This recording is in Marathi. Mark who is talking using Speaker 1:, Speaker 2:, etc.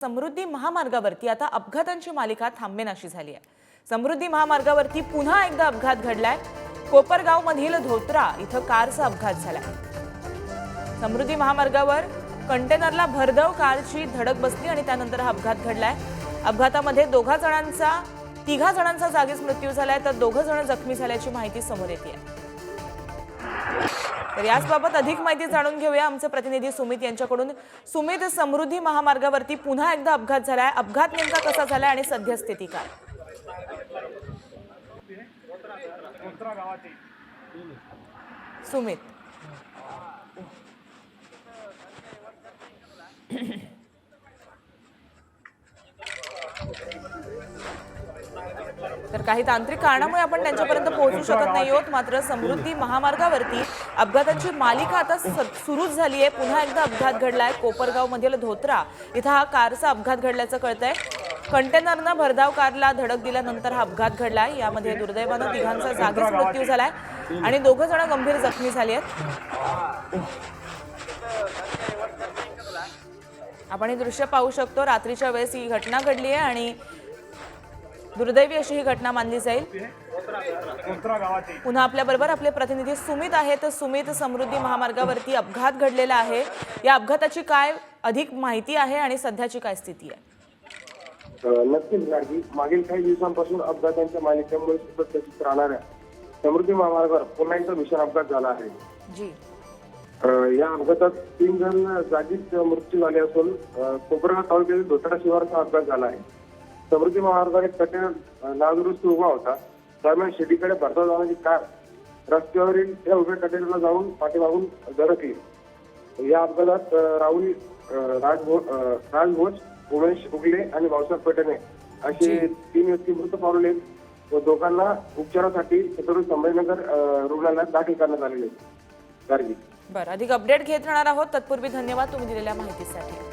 Speaker 1: समृद्धी महामार्गावरती आता अपघातांची मालिका थांबेनाशी झाली आहे. समृद्धी महामार्गावरती पुन्हा एकदा अपघात घडलाय. कोपरगाव मधील धोत्रा इथं कारचा अपघात झालाय. समृद्धी महामार्गावर कंटेनरला भरधाव कारची धडक बसली आणि त्यानंतर हा अपघात घडलाय. अपघातामध्ये दोघा जणांचा तिघा जणांचा जागीच मृत्यू झालाय. तर दोघं जण जखमी झाल्याची माहिती समोर येते तर याचबाबत अधिक माहिती जाणून घेऊया. आमचे प्रतिनिधी सुमित यांच्याकडून. सुमित समृद्धी महामार्गावरती पुन्हा एकदा अपघात झालाय. अपघात नेमका कसा झालाय आणि सद्यस्थिती काय? सुमित. तर काही तांत्रिक कारणामुळे आपण त्यांच्यापर्यंत पोहोचू शकत नाही आहोत. मात्र समृद्धी महामार्गावरती अपघातांची मालिका आता सुरूच झाली आहे पुन्हा एकदा अपघात घडलाय. कोपरगाव मधील धोत्रा इथं हा कारचा अपघात घडल्याचं कळतंय. कंटेनरनं भरधाव कारला धडक दिल्यानंतर हा अपघात घडलाय. यामध्ये दुर्दैवानं तिघांचा जागीच मृत्यू झालाय आणि दोघं जण गंभीर जखमी झाली आहेत. आपण हे दृश्य पाहू शकतो. रात्रीच्या वेळेस ही घटना घडली आहे आणि दुर्दैवी अशी ही घटना मानली जाईल. पुन्हा आपल्या बरोबर आपले प्रतिनिधी सुमित आहेत. सुमित समृद्धी महामार्गावरती अपघात घडलेला आहे. या अपघाताची काय अधिक माहिती आहे आणि सध्याची काय स्थिती आहे?
Speaker 2: नक्कीच गाडगी मागील काही दिवसांपासून अपघातांच्या मालिकेमुळे चर्चेत राहणाऱ्या समृद्धी महामार्गावर पुन्हा एकदा भीषण अपघात झाला आहे. या अपघातात तीन जण जागीच मृत्यू झाले असून कोपरगाव तालुक्यातील धोतरा शिवारचा अपघात झाला आहे. समृद्धी एक कटेनर नादुरुस्त उभा होता. दरम्यान शेतीकडे भरता जाणारी कार रस्त्यावरील त्या उभ्या कटेनरला जाऊन पाठीमागून धडकली या अपघातात राहुल राजभो राजभोज उमेश उगले आणि भाऊसाहेब पटेने असे तीन व्यक्ती मृत पावले व दोघांना उपचारासाठी छत्रपती संभाजीनगर रुग्णालयात दाखल करण्यात आलेले गाडगी
Speaker 1: बरं अधिक अपडेट घेत राहणार आहोत. तत्पूर्वी धन्यवाद तुम्ही दिलेल्या माहितीसाठी.